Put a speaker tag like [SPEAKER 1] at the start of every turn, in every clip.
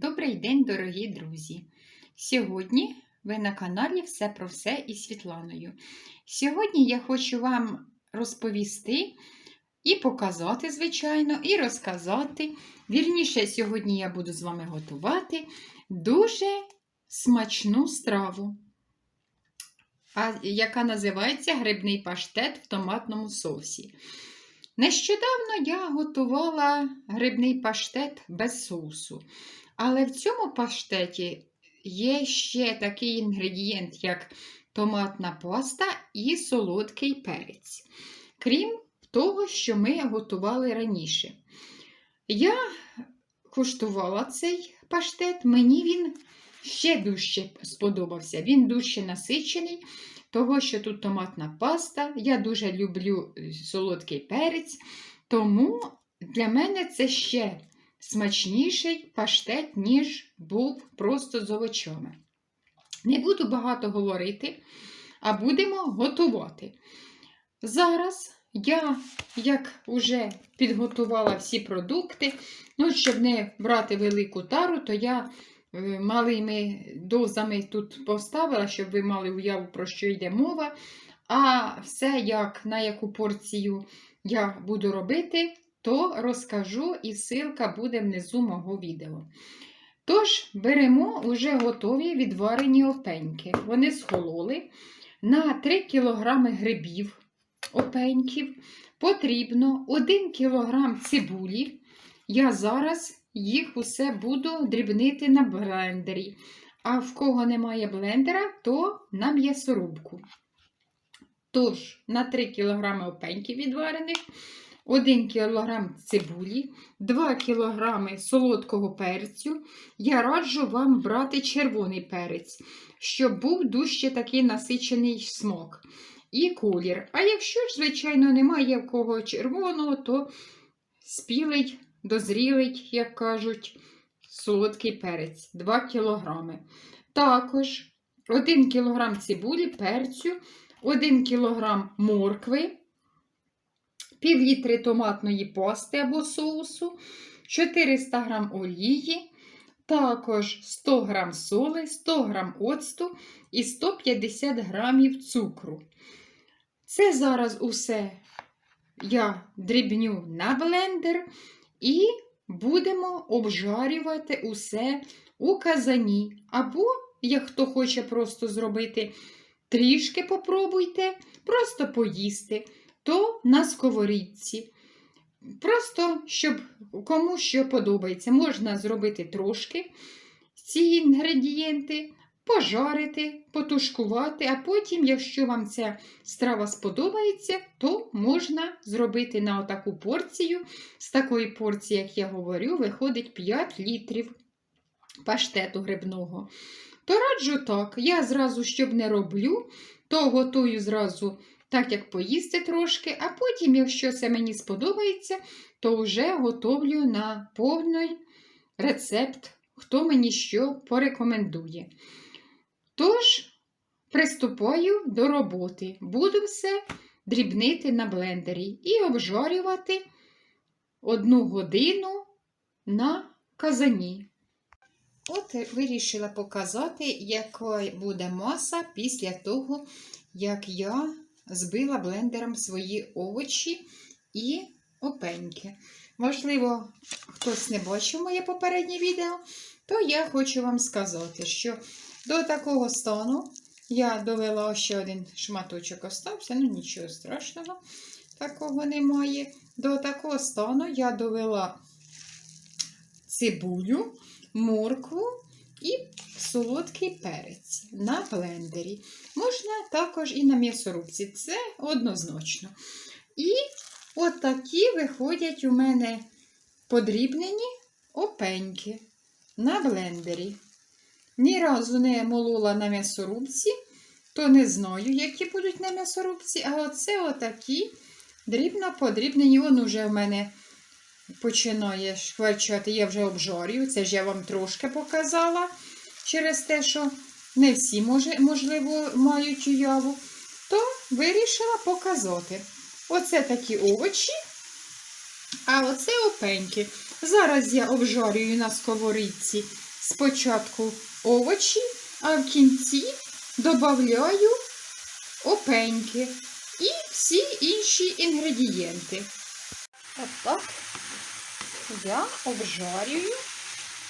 [SPEAKER 1] Добрий день, дорогі друзі! Сьогодні ви на каналі Все про все із Світланою. Сьогодні я хочу вам розповісти і показати, звичайно, і розказати. Вірніше, сьогодні я буду з вами готувати дуже смачну страву, яка називається грибний паштет в томатному соусі. Нещодавно я готувала грибний паштет без соусу. Але в цьому паштеті є ще такий інгредієнт, як томатна паста і солодкий перець. Крім того, що ми готували раніше. Я куштувала цей паштет, мені він ще дужче сподобався. Він дужче насичений, того, що тут томатна паста. Я дуже люблю солодкий перець, тому для мене це ще смачніший паштет, ніж був просто з овочами. Не буду багато говорити, а будемо готувати. Зараз я, як вже підготувала всі продукти, ну, щоб не брати велику тару, то я е, малими дозами тут поставила, щоб ви мали уяву, про що йде мова. А все, як на яку порцію я буду робити, то розкажу і ссылка буде внизу мого відео. Тож, беремо вже готові відварені опеньки. Вони схололи. На 3 кг грибів опеньків потрібно 1 кг цибулі. Я зараз їх усе буду дрібнити на блендері. А в кого немає блендера, то на м'ясорубку. Тож, на 3 кг опеньків відварених. 1 кг цибулі, 2 кг солодкого перцю. Я раджу вам брати червоний перець, щоб був дужче такий насичений смак. І колір. А якщо ж, звичайно, немає в кого червоного, то спілий, дозрілий, як кажуть, солодкий перець 2 кг. Також 1 кг цибулі, перцю, 1 кг моркви пів літри томатної пасти або соусу, 400 г олії, також 100 г соли, 100 г оцту і 150 г цукру. Це зараз усе я дрібню на блендер і будемо обжарювати усе у казані. Або, як хто хоче просто зробити, трішки попробуйте, просто поїсти то на сковорідці. Просто, щоб кому що подобається, можна зробити трошки ці інгредієнти, пожарити, потушкувати, а потім, якщо вам ця страва сподобається, то можна зробити на отаку порцію. З такої порції, як я говорю, виходить 5 літрів паштету грибного. То раджу так, я зразу, щоб не роблю, то готую зразу так як поїсти трошки, а потім, якщо це мені сподобається, то вже готовлю на повний рецепт, хто мені що порекомендує. Тож, приступаю до роботи. Буду все дрібнити на блендері і обжарювати одну годину на казані. От вирішила показати, яка буде маса після того, як я збила блендером свої овочі і опеньки. Можливо, хтось не бачив моє попереднє відео, то я хочу вам сказати, що до такого стану я довела ще один шматочок остався, ну нічого страшного, такого немає. До такого стану я довела цибулю, моркву і солодкий перець на блендері. Можна також і на м'ясорубці, це однозначно. І от такі виходять у мене подрібнені опеньки на блендері. Ні разу не молола на м'ясорубці, то не знаю, які будуть на м'ясорубці, а оце отакі дрібно подрібнені. Вон уже в мене починає шкварчати, я вже обжарюю, це ж я вам трошки показала через те, що не всі, можливо, мають уяву, то вирішила показати. Оце такі овочі, а оце опеньки. Зараз я обжарюю на сковорідці спочатку овочі, а в кінці додаю опеньки і всі інші інгредієнти. Отак я обжарюю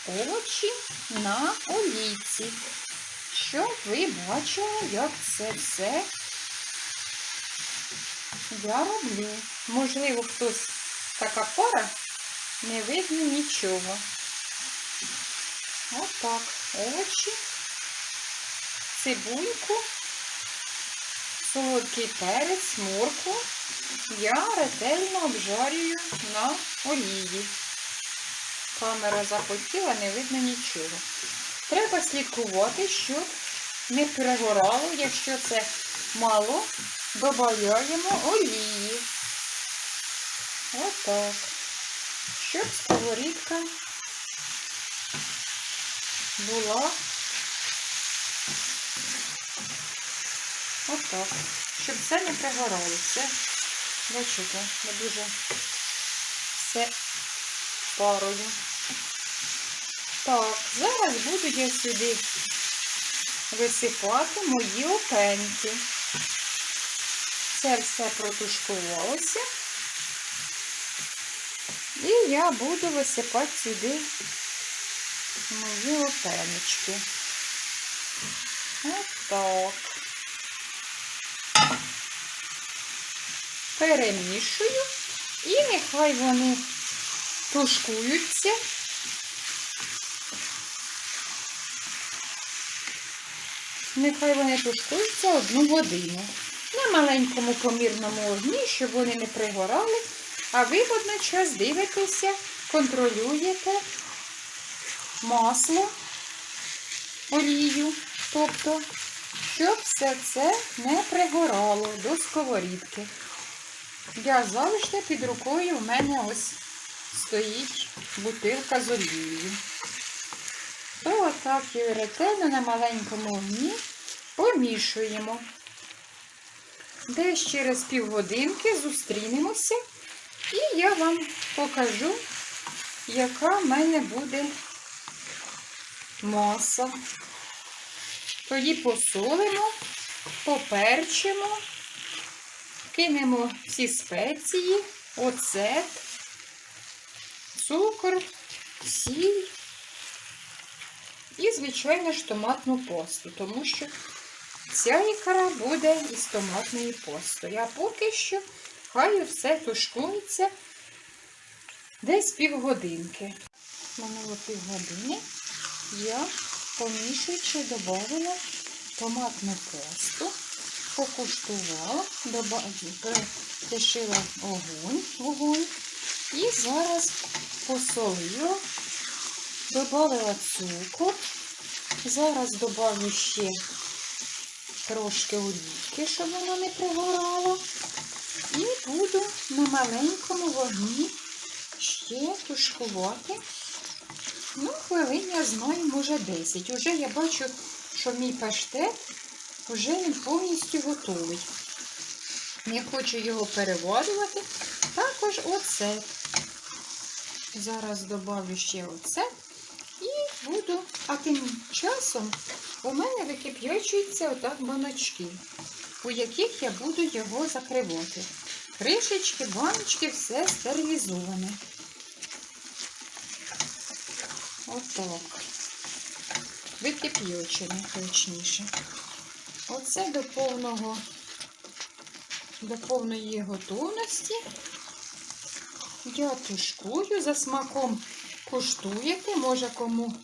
[SPEAKER 1] овочі на олійці, щоб ви бачили, як це все я роблю. Можливо, хтось така пара, не видно нічого. Отак, овочі, цибульку, солодкий перець, моркву я ретельно обжарюю на олії. Камера запотіла, не видно нічого. Треба слідкувати, щоб не перегорало, якщо це мало, додаємо олії. Отак. Щоб сковорідка була отак. Щоб все не пригорало. Це, бачите, не дуже все парою. Так, зараз буду я сюди висипати мої опеньки. Це все протушкувалося. І я буду висипати сюди мої опенечки. Отак. Перемішую і нехай вони тушкуються. Нехай вони тушкуються одну годину. На маленькому помірному огні, щоб вони не пригорали, а ви водночас дивитеся, контролюєте масло, олію, тобто, щоб все це не пригорало до сковорідки. Я завжди під рукою у мене ось стоїть бутилка з олією. То отак і ретельно на маленькому огні помішуємо. Десь через півгодинки зустрінемося, і я вам покажу, яка в мене буде маса. Тоді посолимо, поперчимо, кинемо всі спеції, оцет, цукор, сіль і, звичайно ж, томатну пасту, тому що ця ікра буде із томатної пасти. А поки що хай все тушкується десь півгодинки. Минуло півгодини я помішуючи додала томатну пасту, покуштувала, притишила огонь, вогонь і зараз посолила, додала цукор. Зараз додаю ще трошки олійки, щоб воно не пригорало. І буду на маленькому вогні ще тушкувати. Ну, хвилин, я знаю, може 10. Уже я бачу, що мій паштет вже він повністю готовий. Не хочу його переварювати. Також оцет. Зараз додаю ще оцет і буду, а тим часом у мене викип'ячуються отак баночки, у яких я буду його закривати. Кришечки, баночки, все стерилізоване. Отак. Викип'ячене, точніше. Оце до повного, до повної готовності. Я тушкую, за смаком куштуєте, може кому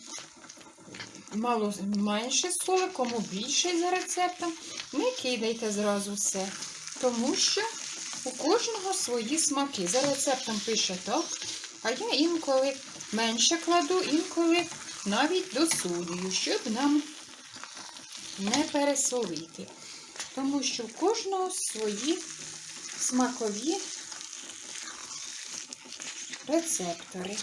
[SPEAKER 1] мало менше соли, кому більше за рецептом. Не кидайте зразу все, тому що у кожного свої смаки. За рецептом пише так, а я інколи менше кладу, інколи навіть досолюю, щоб нам не пересолити. Тому що у кожного свої смакові рецептори.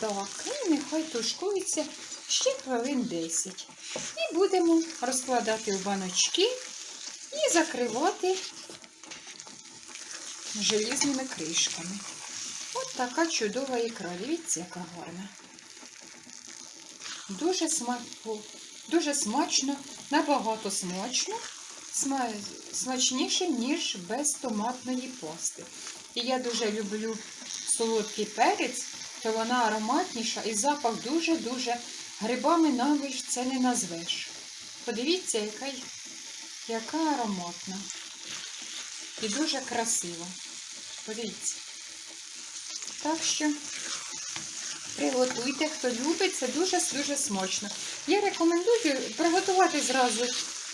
[SPEAKER 1] Так. І нехай тушкується ще хвилин 10. І будемо розкладати в баночки і закривати желізними кришками. От така чудова ікра. Дивіться, яка гарна. Дуже, сма... о, дуже смачно, набагато смачно, сма... смачніше, ніж без томатної пасти. І я дуже люблю солодкий перець, то вона ароматніша і запах дуже-дуже грибами навіть це не назвеш. Подивіться, яка, яка ароматна. І дуже красива. Подивіться. Так що приготуйте, хто любить, це дуже-дуже смачно. Я рекомендую приготувати зразу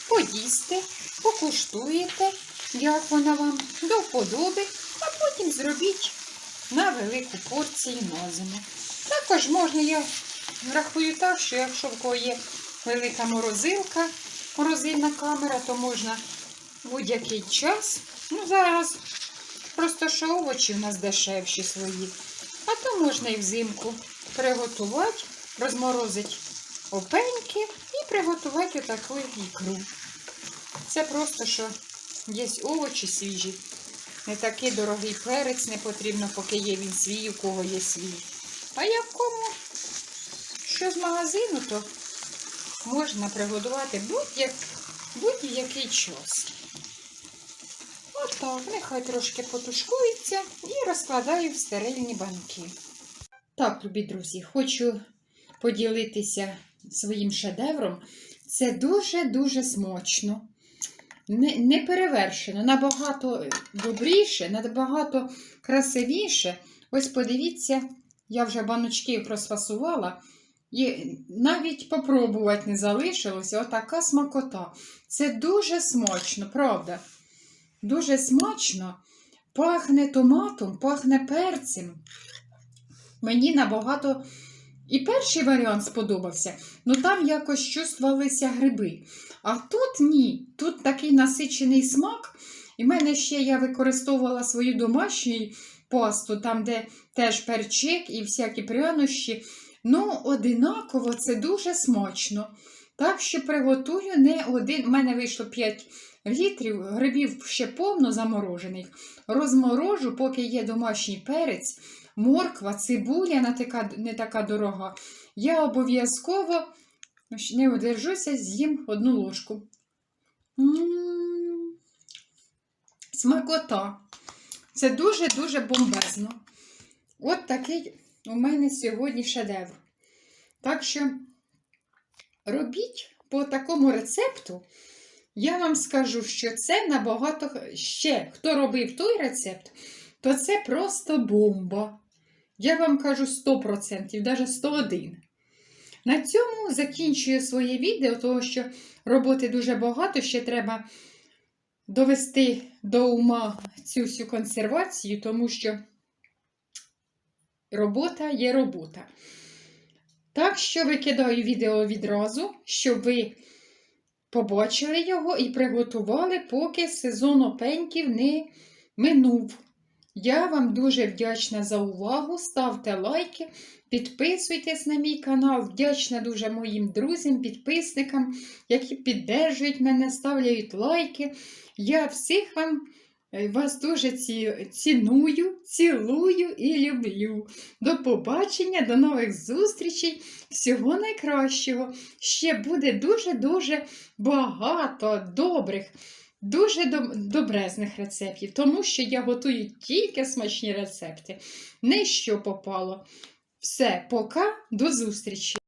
[SPEAKER 1] поїсти, покуштуєте, як вона вам до вподоби, а потім зробіть на велику порцію на зиму. Також можна, я рахую так, що якщо в кого є велика морозилка, морозильна камера, то можна будь-який час. Ну, зараз просто що овочі у нас дешевші свої. А то можна і взимку приготувати, розморозити опеньки і приготувати отаку ікру. Це просто що є овочі свіжі. Не такий дорогий перець не потрібно, поки є він свій, у кого є свій. А якому що з магазину, то можна приготувати будь-як- будь-який час. Отак, нехай трошки потушкується і розкладаю в стерильні банки. Так, любі друзі, хочу поділитися своїм шедевром. Це дуже-дуже смачно. Не, не перевершено, набагато добріше, набагато красивіше. Ось подивіться, я вже баночки їх розфасувала. І навіть попробувати не залишилося. Отака смакота. Це дуже смачно, правда? Дуже смачно. Пахне томатом, пахне перцем. Мені набагато і перший варіант сподобався, але там якось чувствувалися гриби. А тут ні, тут такий насичений смак. І в мене ще я використовувала свою домашню пасту, там, де теж перчик і всякі прянощі. Ну, одинаково це дуже смачно. Так що приготую не один. У мене вийшло 5 літрів, грибів ще повно заморожених. Розморожу, поки є домашній перець, морква, цибуля не така, не така дорога. Я обов'язково не одержуся, з'їм одну ложку. Смакота. Це дуже-дуже бомбезно. От такий у мене сьогодні шедевр. Так що робіть по такому рецепту. Я вам скажу, що це набагато ще, хто робив той рецепт, то це просто бомба. Я вам кажу 100%, навіть 101%. На цьому закінчую своє відео, тому що роботи дуже багато, ще треба довести до ума цю всю консервацію, тому що робота є робота. Так що викидаю відео відразу, щоб ви побачили його і приготували, поки сезон опеньків не минув. Я вам дуже вдячна за увагу. Ставте лайки, підписуйтесь на мій канал. Вдячна дуже моїм друзям, підписникам, які піддержують мене, ставляють лайки. Я всіх вам е, вас дуже ці- ціную, цілую і люблю. До побачення, до нових зустрічей. Всього найкращого. Ще буде дуже-дуже багато добрих, дуже добрезних рецептів, тому що я готую тільки смачні рецепти. Не що попало. Все, пока, до зустрічі!